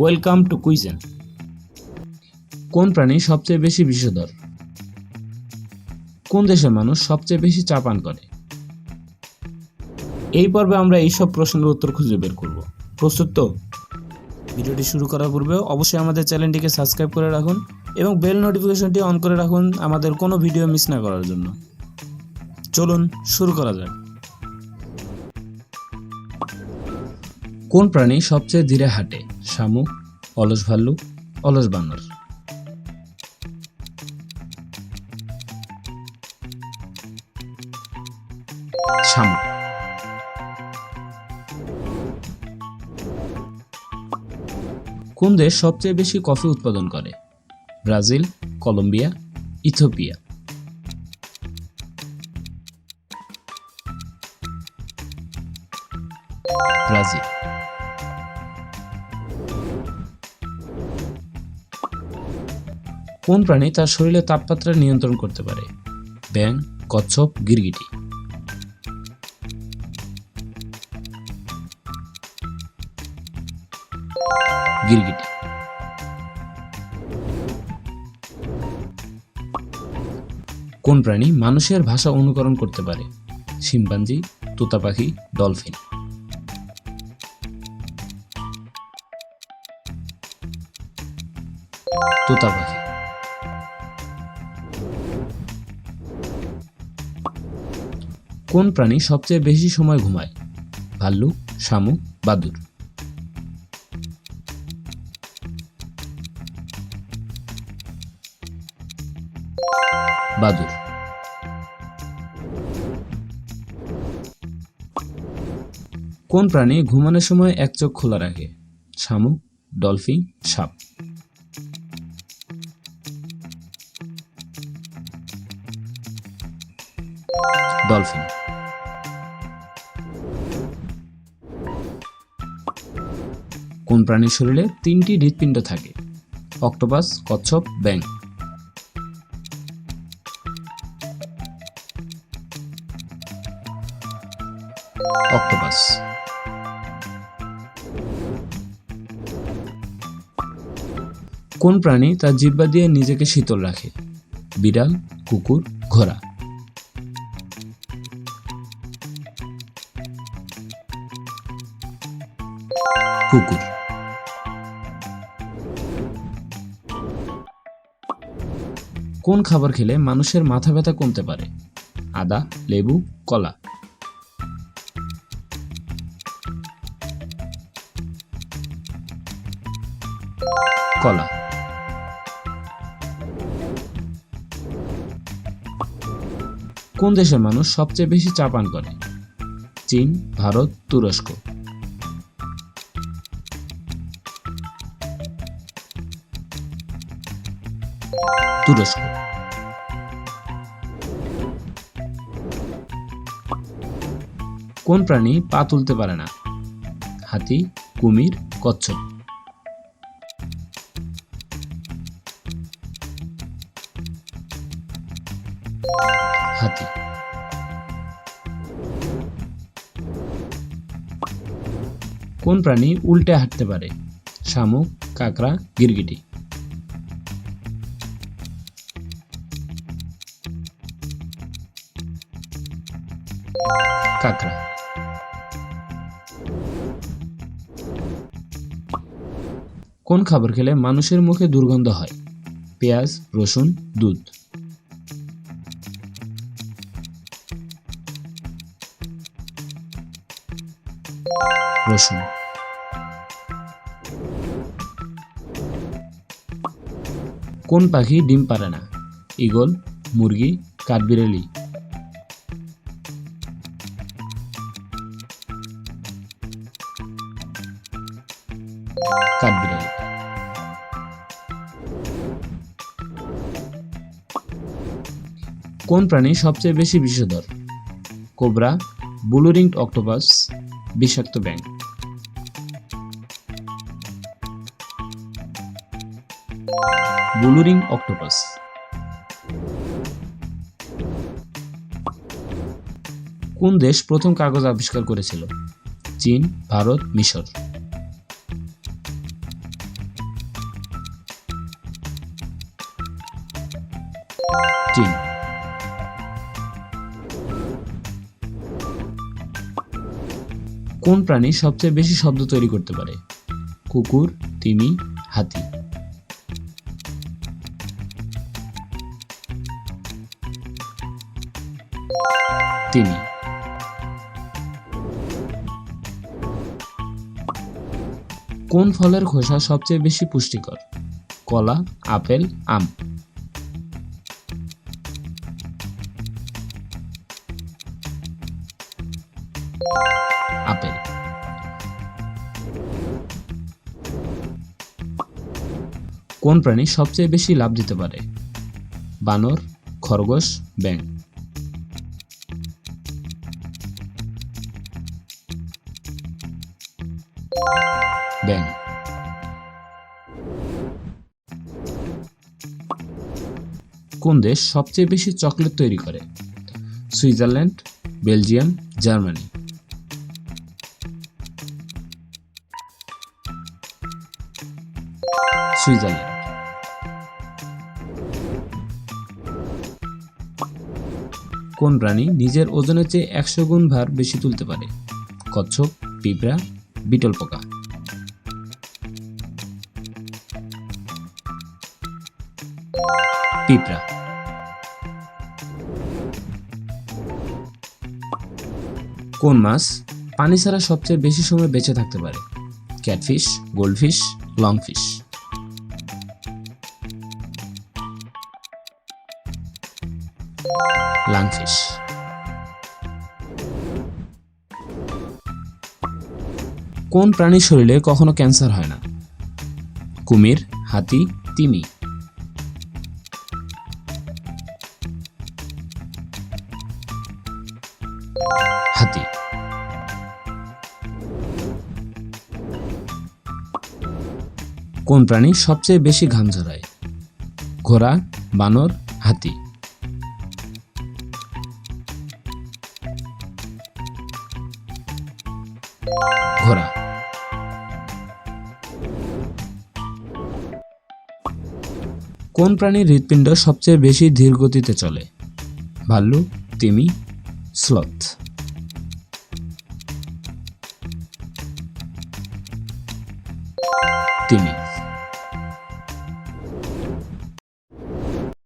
Welcome to কুইজেন কোন প্রাণী সবচেয়ে বেশি বিষধর? কোন দেশের মানুষ সবচেয়ে বেশি চা পান করে? এই পর্বে আমরা এইসব প্রশ্নের উত্তর খুঁজে বের করব। প্রস্তুত তো? ভিডিওটি শুরু করার পূর্বে অবশ্যই আমাদের চ্যানেলটিকে সাবস্ক্রাইব করে রাখুন এবং বেল নোটিফিকেশনটি অন করে রাখুন আমাদের কোনো ভিডিও মিস না করার জন্য। চলুন শুরু করা যাক। কোন প্রাণী সবচেয়ে ধীরে হাঁটে? শামুক, অলস ভাল্লুক, অলস বানর। শামুক। কোন দেশ সবচেয়ে বেশি কফি উৎপাদন করে? Brazil, Colombia, Ethiopia. ব্রাজিল। কোন প্রাণী তার শরীরে তাপমাত্রা নিয়ন্ত্রণ করতে পারে? ব্যাং কচ্ছপ, গিরগিটি। গিরগিটি। কোন প্রাণী মানুষের ভাষা অনুকরণ করতে পারে? শিম্পাঞ্জি তোতা পাখি ডলফিন। তোতা পাখি কোন প্রাণী সবচেয়ে বেশি সময় ঘুমায়? ভাল্লুক শামুক বাদুর। বাদুর। কোন প্রাণী ঘুমানোর সময় এক চোখ খোলা রাখে? শামুক ডলফিন, সাপ। ডলফিন। কোন প্রাণীর শরীরে তিনটি হৃৎপিণ্ড থাকে? অক্টোপাস, কচ্ছপ ব্যাং অক্টোপাস। কোন প্রাণী তার জিহ্বা দিয়ে নিজেকে শীতল রাখে? বিড়াল, কুকুর, ঘোড়া। কুকুর। কোন খাবার খেলে মানুষের মাথা ব্যথা কমতে পারে? আদা, লেবু, কলা। কলা। কোন দেশের মানুষ সবচেয়ে বেশি চা পান করে? চীন, ভারত, তুরস্ক। তুরস্ক। কোন প্রাণী পা তুলতে পারে না? হাতি, কুমির, কচ্ছপ। হাতি। কোন প্রাণী উল্টে হাঁটতে পারে? শামুক, কাকড়া, গিরগিটি। কাকড়া কোন খাবার খেলে মানুষের মুখে দুর্গন্ধ হয়? পেঁয়াজ, রসুন, দুধ। রসুন। কোন পাখি ডিম পারে না? ঈগল, মুরগি, কাঠবিড়ালি। কাঠবিড়ালি। কোন প্রাণী সবচেয়ে বেশি বিষধর? কোবরা, ব্লুরিংড অক্টোপাস, বিষাক্ত ব্যাঙ। Blue ring octopus. কোন দেশ প্রথম কাগজ আবিষ্কার করেছিল? চীন, ভারত, মিশর। কোন প্রাণী সবচেয়ে বেশি শব্দ তৈরি করতে পারে? কুকুর, তিমি, হাতি। তিমি। কোন ফলের খোসা সবচেয়ে বেশি পুষ্টিকর? কলা, আপেল, আম। কোন প্রাণী সবচেয়ে বেশি লাভ দিতে পারে? বানর, খরগোশ ব্যাং ব্যাং কোন দেশ সবচেয়ে বেশি চকলেট তৈরি করে? Switzerland, Belgium, Germany. সুইজারল্যান্ড। কোন প্রাণী নিজের ওজনের চেয়ে একশো গুণ ভার বেশি তুলতে পারে? কচ্ছপ, পিঁপড়া, বিটল পোকা। পিঁপড়া। কোন মাছ পানি ছাড়া সবচেয়ে বেশি সময় বেঁচে থাকতে পারে? Catfish, goldfish, লংফিশ? লাংফিশ কোন প্রাণীর শরীরে কখনো ক্যান্সার হয় না? কুমির, হাতি, তিমি। হাতি। কোন প্রাণী সবচেয়ে বেশি ঘাম ঝরায়? ঘোড়া, বানর, হাতি। ঘোড়া কোন প্রাণীর হৃৎপিণ্ড সবচেয়ে বেশি ধীর গতিতে চলে? ভাল্লু তিমি স্লথ। তিমি।